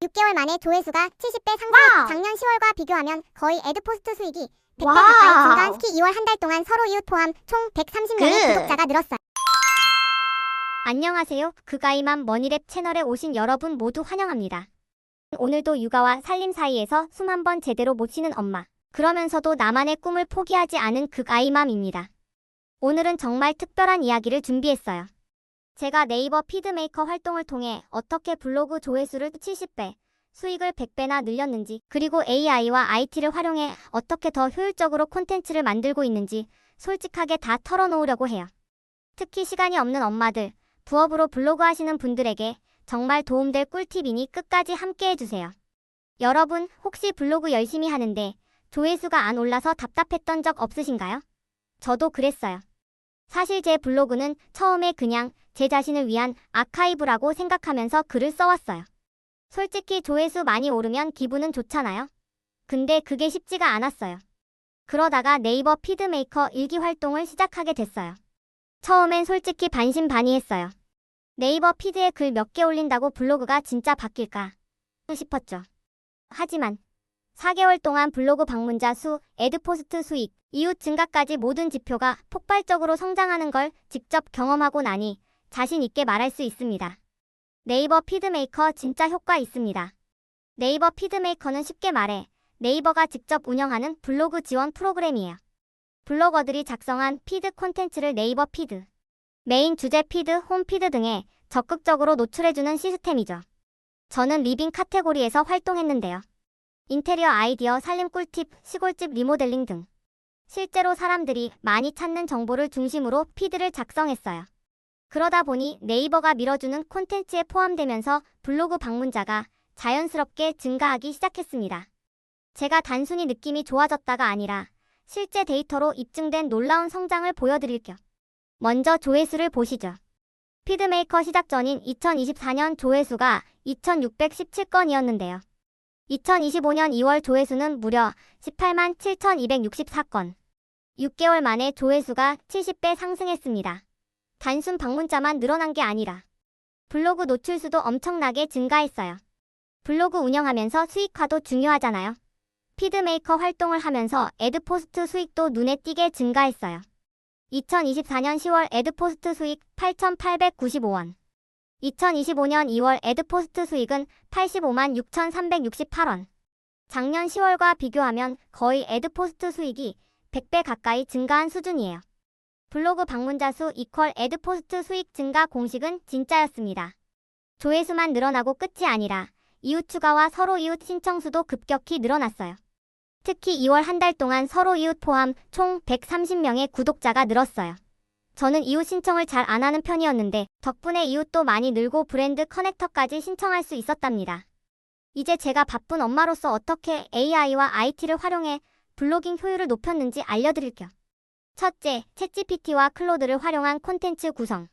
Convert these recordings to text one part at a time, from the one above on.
6개월 만에 조회수가 70배 상승. 작년 10월과 비교하면 거의 에드포스트 수익이 100배 와우. 가까이 증가한 특히 2월 한 달 동안 서로 이웃 포함 총 130명의 그. 구독자가 늘었어요. 안녕하세요. 그가이맘 머니랩 채널에 오신 여러분 모두 환영합니다. 오늘도 육아와 살림 사이에서 숨 한 번 제대로 못 쉬는 엄마. 그러면서도 나만의 꿈을 포기하지 않은 그가이맘입니다. 오늘은 정말 특별한 이야기를 준비했어요. 제가 네이버 피드메이커 활동을 통해 어떻게 블로그 조회수를 70배, 수익을 100배나 늘렸는지, 그리고 AI와 IT를 활용해 어떻게 더 효율적으로 콘텐츠를 만들고 있는지 솔직하게 다 털어놓으려고 해요. 특히 시간이 없는 엄마들, 부업으로 블로그 하시는 분들에게 정말 도움될 꿀팁이니 끝까지 함께 해주세요. 여러분, 혹시 블로그 열심히 하는데 조회수가 안 올라서 답답했던 적 없으신가요? 저도 그랬어요. 사실 제 블로그는 처음에 그냥 제 자신을 위한 아카이브라고 생각하면서 글을 써왔어요. 솔직히 조회수 많이 오르면 기분은 좋잖아요? 근데 그게 쉽지가 않았어요. 그러다가 네이버 피드메이커 일기 활동을 시작하게 됐어요. 처음엔 솔직히 반신반의했어요. 네이버 피드에 글 몇 개 올린다고 블로그가 진짜 바뀔까 싶었죠. 하지만 4개월 동안 블로그 방문자 수, 애드포스트 수익, 이웃 증가까지 모든 지표가 폭발적으로 성장하는 걸 직접 경험하고 나니 자신 있게 말할 수 있습니다. 네이버 피드메이커 진짜 효과 있습니다. 네이버 피드메이커는 쉽게 말해 네이버가 직접 운영하는 블로그 지원 프로그램이에요. 블로거들이 작성한 피드 콘텐츠를 네이버 피드, 메인 주제 피드, 홈 피드 등에 적극적으로 노출해주는 시스템이죠. 저는 리빙 카테고리에서 활동했는데요. 인테리어 아이디어, 살림 꿀팁, 시골집 리모델링 등 실제로 사람들이 많이 찾는 정보를 중심으로 피드를 작성했어요. 그러다 보니 네이버가 밀어주는 콘텐츠에 포함되면서 블로그 방문자가 자연스럽게 증가하기 시작했습니다. 제가 단순히 느낌이 좋아졌다가 아니라 실제 데이터로 입증된 놀라운 성장을 보여드릴게요. 먼저 조회수를 보시죠. 피드메이커 시작 전인 2024년 조회수가 2617건이었는데요. 2025년 2월 조회수는 무려 18만 7264건. 6개월 만에 조회수가 70배 상승했습니다. 단순 방문자만 늘어난 게 아니라 블로그 노출수도 엄청나게 증가했어요. 블로그 운영하면서 수익화도 중요하잖아요. 피드메이커 활동을 하면서 애드포스트 수익도 눈에 띄게 증가했어요. 2024년 10월 애드포스트 수익 8,895원. 2025년 2월 애드포스트 수익은 85만 6,368원. 작년 10월과 비교하면 거의 애드포스트 수익이 100배 가까이 증가한 수준이에요. 블로그 방문자 수 이퀄 애드포스트 수익 증가 공식은 진짜였습니다. 조회수만 늘어나고 끝이 아니라 이웃 추가와 서로 이웃 신청 수도 급격히 늘어났어요. 특히 2월 한 달 동안 서로 이웃 포함 총 130명의 구독자가 늘었어요. 저는 이웃 신청을 잘 안 하는 편이었는데 덕분에 이웃도 많이 늘고 브랜드 커넥터까지 신청할 수 있었답니다. 이제 제가 바쁜 엄마로서 어떻게 AI와 IT를 활용해 블로깅 효율을 높였는지 알려드릴게요. 첫째, 챗GPT와 클로드를 활용한 콘텐츠 구성.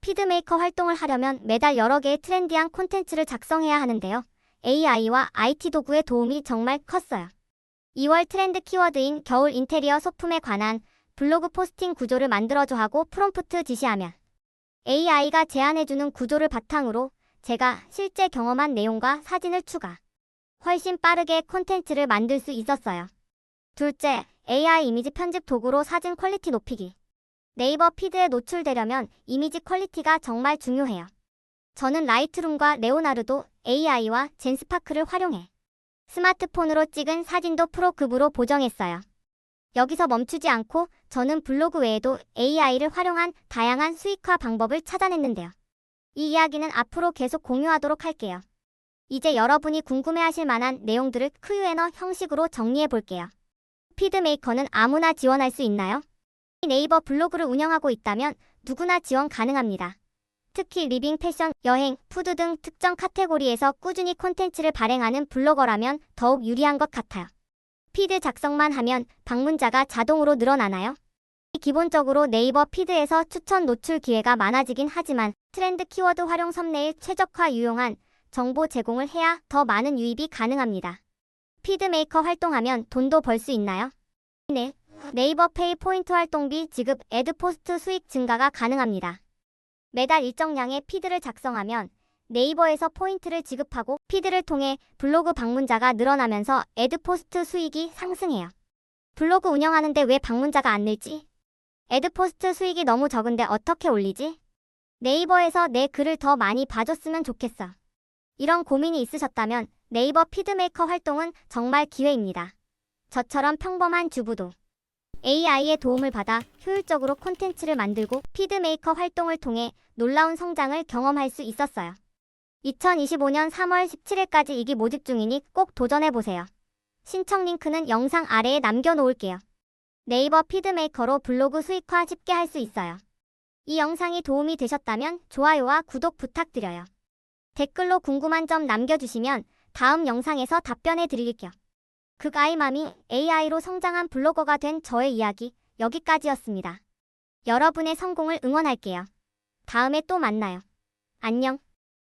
피드메이커 활동을 하려면 매달 여러 개의 트렌디한 콘텐츠를 작성해야 하는데요. AI와 IT 도구의 도움이 정말 컸어요. 2월 트렌드 키워드인 겨울 인테리어 소품에 관한 블로그 포스팅 구조를 만들어줘 하고 프롬프트 지시하면 AI가 제안해주는 구조를 바탕으로 제가 실제 경험한 내용과 사진을 추가. 훨씬 빠르게 콘텐츠를 만들 수 있었어요. 둘째, AI 이미지 편집 도구로 사진 퀄리티 높이기. 네이버 피드에 노출되려면 이미지 퀄리티가 정말 중요해요. 저는 라이트룸과 레오나르도 AI와 젠스파크를 활용해 스마트폰으로 찍은 사진도 프로급으로 보정했어요. 여기서 멈추지 않고 저는 블로그 외에도 AI를 활용한 다양한 수익화 방법을 찾아냈는데요. 이 이야기는 앞으로 계속 공유하도록 할게요. 이제 여러분이 궁금해하실 만한 내용들을 Q&A 형식으로 정리해 볼게요. 피드메이커는 아무나 지원할 수 있나요? 네이버 블로그를 운영하고 있다면 누구나 지원 가능합니다. 특히 리빙, 패션, 여행, 푸드 등 특정 카테고리에서 꾸준히 콘텐츠를 발행하는 블로거라면 더욱 유리한 것 같아요. 피드 작성만 하면 방문자가 자동으로 늘어나나요? 기본적으로 네이버 피드에서 추천 노출 기회가 많아지긴 하지만 트렌드 키워드 활용 썸네일 최적화 유용한 정보 제공을 해야 더 많은 유입이 가능합니다. 피드메이커 활동하면 돈도 벌 수 있나요? 네. 네이버 페이 포인트 활동비 지급 애드포스트 수익 증가가 가능합니다. 매달 일정량의 피드를 작성하면 네이버에서 포인트를 지급하고 피드를 통해 블로그 방문자가 늘어나면서 애드포스트 수익이 상승해요. 블로그 운영하는데 왜 방문자가 안 늘지? 애드포스트 수익이 너무 적은데 어떻게 올리지? 네이버에서 내 글을 더 많이 봐줬으면 좋겠어. 이런 고민이 있으셨다면 네이버 피드메이커 활동은 정말 기회입니다. 저처럼 평범한 주부도 AI의 도움을 받아 효율적으로 콘텐츠를 만들고 피드메이커 활동을 통해 놀라운 성장을 경험할 수 있었어요. 2025년 3월 17일까지 이기 모집 중이니 꼭 도전해보세요. 신청 링크는 영상 아래에 남겨놓을게요. 네이버 피드메이커로 블로그 수익화 쉽게 할 수 있어요. 이 영상이 도움이 되셨다면 좋아요와 구독 부탁드려요. 댓글로 궁금한 점 남겨주시면 다음 영상에서 답변해 드릴게요. 극아이맘이 AI로 성장한 블로거가 된 저의 이야기 여기까지였습니다. 여러분의 성공을 응원할게요. 다음에 또 만나요. 안녕.